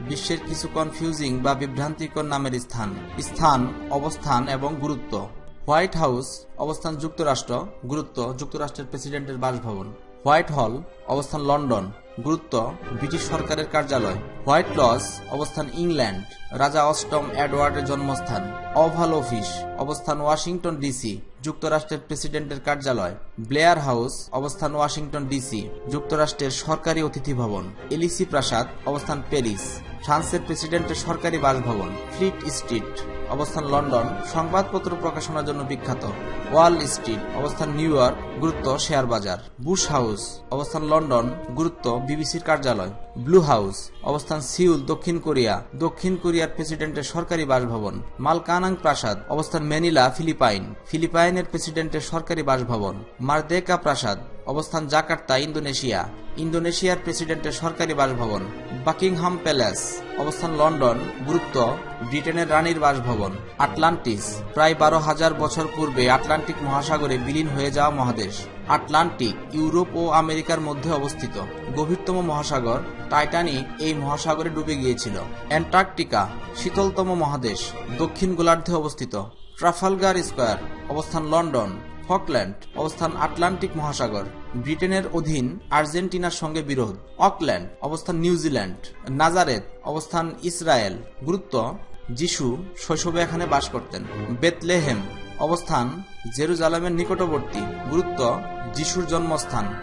বিশ্বের কিছু কনফিউজিং বা বিভ্রান্তিকর নামের স্থান স্থান, অবস্থান এবং গুরুত্ব। হোয়াইট হাউস, অবস্থান যুক্তরাষ্ট্র, গুরুত্ব যুক্তরাষ্ট্রের প্রেসিডেন্টের বাসভবন। হোয়াইট হল, অবস্থান লন্ডন, গুরুত্ব ব্রিটিশ সরকারের কার্যালয়। হোয়াইট লস অবস্থান ইংল্যান্ড। রাজা অষ্টম এডওয়ার্ডের জন্মস্থান। অভাল অফিস, অবস্থান ওয়াশিংটন ডিসি। যুক্তরাষ্ট্রের প্রেসিডেন্টের কার্যালয়। ব্লেয়ার হাউস, অবস্থান ওয়াশিংটন ডিসি। যুক্তরাষ্ট্রের সরকারি অতিথি ভবন। এলিসি প্রাসাদ, অবস্থান প্যারিস। ফ্রান্সের প্রেসিডেন্টের সরকারি বাসভবন, ফ্লিট স্ট্রিট। অবস্থান লন্ডন, সংবাদপত্র প্রকাশনার জন্য বিখ্যাত। ওয়াল স্ট্রিট, অবস্থান নিউ ইয়র্ক, গুরুত্ব শেয়ার বাজার বুশ হাউস, অবস্থান লন্ডন, গুরুত্ব বিবিসির কার্যালয়। ব্লু হাউস, অবস্থান সিউল, দক্ষিণ কোরিয়া। দক্ষিণ কোরিয়ার প্রেসিডেন্টের সরকারি বাসভবন। মালকানাং প্রাসাদ, অবস্থান ম্যানিলা, ফিলিপাইন। ফিলিপাইনের প্রেসিডেন্টের সরকারি বাসভবন। মার্দেকা প্রাসাদ, অবস্থান জাকার্তা, ইন্দোনেশিয়া। ইন্দোনেশিয়ার প্রেসিডেন্টের সরকারি বাসভবন, বাকিংহাম প্যালেস। অবস্থান লন্ডন, গুরুত্ব, ব্রিটেনের রানীর বাসভবন, আটলান্টিস। প্রায় বারো হাজার বছর পূর্বে আটলান্টিক মহাসাগরে বিলীন হয়ে যাওয়া মহাদেশ। আটলান্টিক, ইউরোপ ও আমেরিকার মধ্যে অবস্থিত। গভীরতম মহাসাগর, টাইটানিক, এই মহাসাগরে ডুবে গিয়েছিল। অ্যান্টার্কটিকা, শীতলতম মহাদেশ, দক্ষিণ গোলার্ধে অবস্থিত। ট্রাফালগার স্কোয়ার, অবস্থান লন্ডন। ফকল্যান্ড, অবস্থান আটলান্টিক মহাসাগর, ব্রিটেনের অধীন আর্জেন্টিনার সঙ্গে বিরোধ। অকল্যান্ড, অবস্থান নিউজিল্যান্ড। নাজারেত অবস্থান ইসরায়েল। গুরুত্ব, যিশু শৈশবে এখানে বাস করতেন। বেতলেহেম, অবস্থান জেরুজালামের নিকটবর্তী। গুরুত্ব, যিশুর জন্মস্থান।